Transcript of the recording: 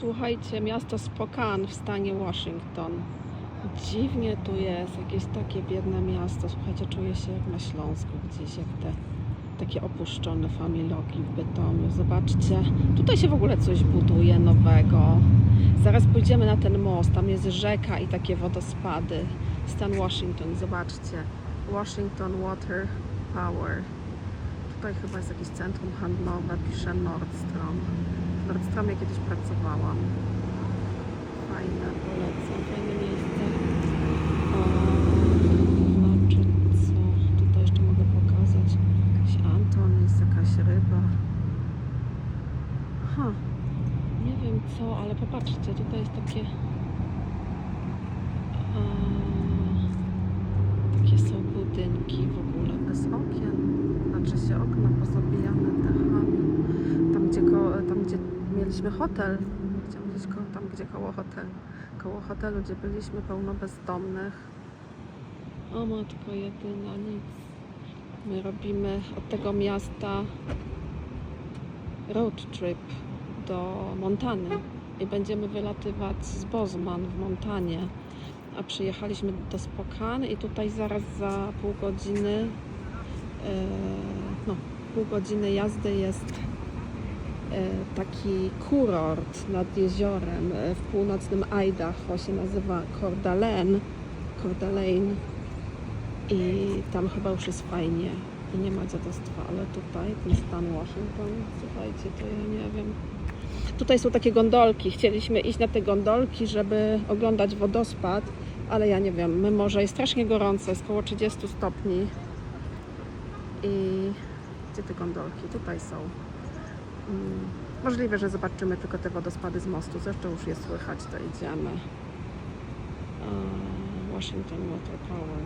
Słuchajcie, miasto Spokane w stanie Washington. Dziwnie tu jest, jakieś takie biedne miasto. Słuchajcie, czuję się jak na Śląsku, gdzieś jak te takie opuszczone familoki w Bytomiu. Zobaczcie, tutaj się w ogóle coś buduje nowego. Zaraz pójdziemy na ten most, tam jest rzeka i takie wodospady. Stan Washington, zobaczcie. Washington Water Power. Tutaj chyba jest jakieś centrum handlowe, pisze Nordstrom. W Nordstromie kiedyś pracowałam. Fajne, polecam, fajne miejsce. O, co? Tutaj jeszcze mogę pokazać. Jakiś Anton, jest jakaś ryba. Ha, nie wiem co, ale popatrzcie, tutaj jest takie... A, takie są budynki w ogóle bez okien. Znaczy się okna pozabijane dachami. Tam gdzie, ko, tam, gdzie mieliśmy hotel, chciałam gdzieś ko, tam gdzie koło hotel, koło hotelu, gdzie byliśmy pełno bezdomnych. O matko jedyna, nic. My robimy od tego miasta road trip do Montany i będziemy wylatywać z Bozeman w Montanie. A przyjechaliśmy do Spokane i tutaj zaraz za pół godziny, e, no pół godziny jazdy jest taki kurort nad jeziorem e, w północnym Idaho się nazywa Coeur d'Alene i tam chyba już jest fajnie i nie ma dziadostwa, ale tutaj ten stan Washington, słuchajcie, to ja nie wiem. Tutaj są takie gondolki, chcieliśmy iść na te gondolki, żeby oglądać wodospad, ale ja nie wiem, my może jest strasznie gorąco, jest około 30 stopni i gdzie te gondolki? Tutaj są. Mm, Możliwe, że zobaczymy tylko te wodospady z mostu. Zresztą już je słychać, to idziemy. E, Washington Water Power.